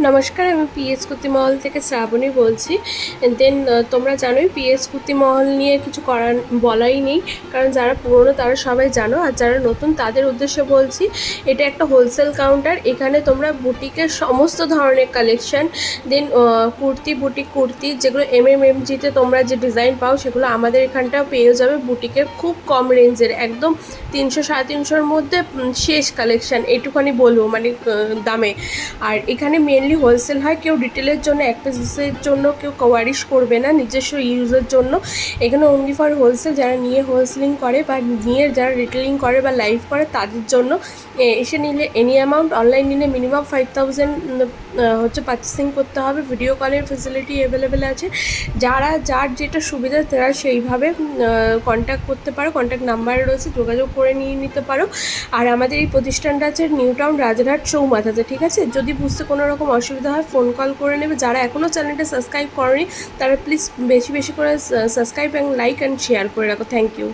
নমস্কার, আমি পিএস কুতিমহল থেকে শ্রাবণী বলছি। দেন তোমরা জানোই পিএস কুতিমহল নিয়ে কিছু করার বলাই নেই, কারণ যারা পুরনো তারা সবাই জানো, আর যারা নতুন তাদের উদ্দেশ্যে বলছি, এটা একটা হোলসেল কাউন্টার এখানে তোমরা বুটিকের সমস্ত ধরনের কালেকশন দেন কুর্তি, বুটিক কুর্তি, যেগুলো এম এম এম জিতে তোমরা যে ডিজাইন পাও, সেগুলো আমাদের এখানটাও পেয়ে যাবে বুটিকের খুব কম রেঞ্জের একদম তিনশো সাড়ে তিনশোর মধ্যে শেষ কালেকশান এইটুখানি বলব মানে দামে। আর এখানে মেনলি হোলসেল হয়, কেউ রিটেলের জন্য, এক পিসের জন্য, কেউ কোয়ারিশ করবে না, নিজস্ব ইউজের জন্য। এখানে অনলি ফর হোলসেল যারা নিয়ে হোলসেলিং করে বা নিয়ে যারা রিটেলিং করে বা লাইভ করে, তাদের জন্য এসে নিলে এনি অ্যামাউন্ট অনলাইন নিলে মিনিমাম ফাইভ থাউজেন্ড হচ্ছে পার্চেসিং করতে হবে। ভিডিও কলের ফেসিলিটি অ্যাভেলেবেল আছে। যারা, যার যেটা সুবিধা, তারা সেইভাবে কন্ট্যাক্ট করতে পারো। কন্ট্যাক্ট নাম্বার রয়েছে, যোগাযোগ করে নিয়ে নিতে পারো। আর আমাদের এই প্রতিষ্ঠানটা আছে নিউ টাউন রাজারহাট চৌমাথাতে ঠিক আছে? যদি বুঝতে কোনো রকম অসুবিধা হয় ফোন কল করে নেবে। যারা এখনও চ্যানেলটা সাবস্ক্রাইব করেনি, তারা প্লিজ বেশি বেশি করে subscribe and like and share করে রাখো। Thank you